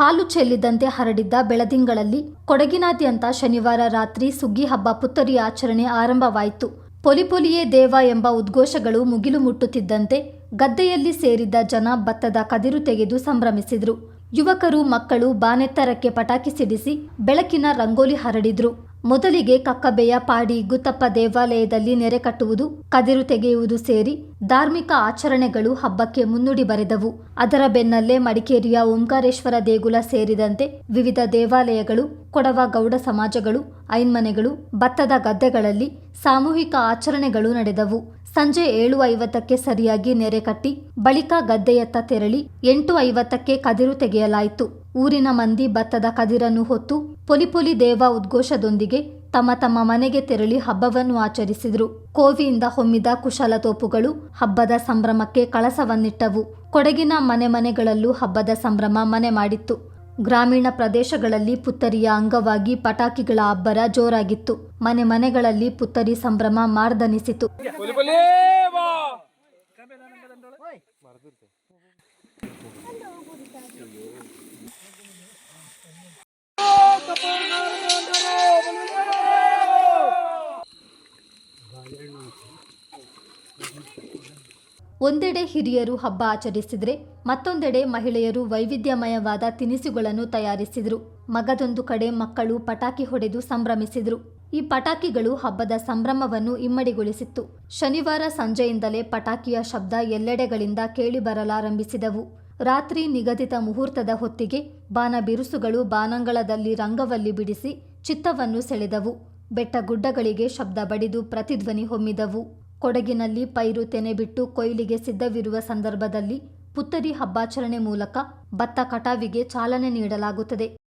ಹಾಲು ಚೆಲ್ಲಿದಂತೆ ಹರಡಿದ್ದ ಬೆಳದಿಂಗಳಲ್ಲಿ ಕೊಡಗಿನಾದ್ಯಂತ ಶನಿವಾರ ರಾತ್ರಿ ಸುಗ್ಗಿ ಹಬ್ಬ ಪುತ್ತರಿ ಆಚರಣೆ ಆರಂಭವಾಯಿತು. ಪೊಲಿಪೊಲಿಯೇ ದೇವ ಎಂಬ ಉದ್ಘೋಷಗಳು ಮುಗಿಲು ಮುಟ್ಟುತ್ತಿದ್ದಂತೆ ಗದ್ದೆಯಲ್ಲಿ ಸೇರಿದ್ದ ಜನ ಭತ್ತದ ಕದಿರು ತೆಗೆದು ಸಂಭ್ರಮಿಸಿದ್ರು. ಯುವಕರು ಮಕ್ಕಳು ಬಾನೆತ್ತರಕ್ಕೆ ಪಟಾಕಿ ಸಿಡಿಸಿ ಬೆಳಕಿನ ರಂಗೋಲಿ ಹರಡಿದ್ರು. ಮೊದಲಿಗೆ ಕಕ್ಕಬೆಯ ಪಾಡಿ ಗುತ್ತಪ್ಪ ದೇವಾಲಯದಲ್ಲಿ ನೆರೆ ಕಟ್ಟುವುದು, ಕದಿರು ತೆಗೆಯುವುದು ಸೇರಿ ಧಾರ್ಮಿಕ ಆಚರಣೆಗಳು ಹಬ್ಬಕ್ಕೆ ಮುನ್ನುಡಿ ಬರೆದವು. ಅದರ ಬೆನ್ನಲ್ಲೇ ಮಡಿಕೇರಿಯ ಓಂಕಾರೇಶ್ವರ ದೇಗುಲ ಸೇರಿದಂತೆ ವಿವಿಧ ದೇವಾಲಯಗಳು ಕೊಡವ ಗೌಡ ಸಮಾಜಗಳು, ಐನ್ಮನೆಗಳು, ಭತ್ತದ ಗದ್ದೆಗಳಲ್ಲಿ ಸಾಮೂಹಿಕ ಆಚರಣೆಗಳು ನಡೆದವು. ಸಂಜೆ ಏಳು ಐವತ್ತಕ್ಕೆ ಸರಿಯಾಗಿ ನೆರೆ ಕಟ್ಟಿ, ಬಳಿಕ ಗದ್ದೆಯತ್ತ ತೆರಳಿ ಎಂಟು ಐವತ್ತಕ್ಕೆ ಕದಿರು ತೆಗೆಯಲಾಯಿತು. ಊರಿನ ಮಂದಿ ಭತ್ತದ ಕದಿರನ್ನು ಹೊತ್ತು ಪೊಲಿಪೊಲಿ ದೇವ ಉದ್ಘೋಷದೊಂದಿಗೆ ತಮ್ಮ ತಮ್ಮ ಮನೆಗೆ ತೆರಳಿ ಹಬ್ಬವನ್ನು ಆಚರಿಸಿದರು. ಕೋವಿಯಿಂದ ಹೊಮ್ಮಿದ ಕುಶಲ ತೋಪುಗಳು ಹಬ್ಬದ ಸಂಭ್ರಮಕ್ಕೆ ಕಳಸವನ್ನಿಟ್ಟವು. ಕೊಡಗಿನ ಮನೆ ಮನೆಗಳಲ್ಲೂ ಹಬ್ಬದ ಸಂಭ್ರಮ ಮನೆ ಮಾಡಿತ್ತು. ಗ್ರಾಮೀಣ ಪ್ರದೇಶಗಳಲ್ಲಿ ಪುತ್ತರಿಯ ಅಂಗವಾಗಿ ಪಟಾಕಿಗಳ ಅಬ್ಬರ ಜೋರಾಗಿತ್ತು. ಮನೆ ಮನೆಗಳಲ್ಲಿ ಪುತ್ತರಿ ಸಂಭ್ರಮ ಮಾರ್ದನಿಸಿತು. ಒಂದೆಡೆ ಹಿರಿಯರು ಹಬ್ಬ ಆಚರಿಸಿದ್ರೆ ಮತ್ತೊಂದೆಡೆ ಮಹಿಳೆಯರು ವೈವಿಧ್ಯಮಯವಾದ ತಿನಿಸುಗಳನ್ನು ತಯಾರಿಸಿದರು. ಮಗದೊಂದು ಕಡೆ ಮಕ್ಕಳು ಪಟಾಕಿ ಹೊಡೆದು ಸಂಭ್ರಮಿಸಿದರು. ಈ ಪಟಾಕಿಗಳು ಹಬ್ಬದ ಸಂಭ್ರಮವನ್ನು ಇಮ್ಮಡಿಗೊಳಿಸಿತ್ತು. ಶನಿವಾರ ಸಂಜೆಯಿಂದಲೇ ಪಟಾಕಿಯ ಶಬ್ದ ಎಲ್ಲೆಡೆಗಳಿಂದ ಕೇಳಿಬರಲಾರಂಭಿಸಿದವು. ರಾತ್ರಿ ನಿಗದಿತ ಮುಹೂರ್ತದ ಹೊತ್ತಿಗೆ ಬಾನ ಬಿರುಸುಗಳು ಬಾನಂಗಳದಲ್ಲಿ ರಂಗವಲ್ಲಿ ಬಿಡಿಸಿ ಚಿತ್ತವನ್ನು ಸೆಳೆದವು. ಬೆಟ್ಟಗುಡ್ಡಗಳಿಗೆ ಶಬ್ದ ಬಡಿದು ಪ್ರತಿಧ್ವನಿ ಹೊಮ್ಮಿದವು. ಕೊಡಗಿನಲ್ಲಿ ಪೈರು ತೆನೆ ಬಿಟ್ಟು ಕೊಯ್ಲಿಗೆ ಸಿದ್ಧವಿರುವ ಸಂದರ್ಭದಲ್ಲಿ ಪುತ್ತರಿ ಹಬ್ಬಾಚರಣೆ ಮೂಲಕ ಭತ್ತ ಕಟಾವಿಗೆ ಚಾಲನೆ ನೀಡಲಾಗುತ್ತದೆ.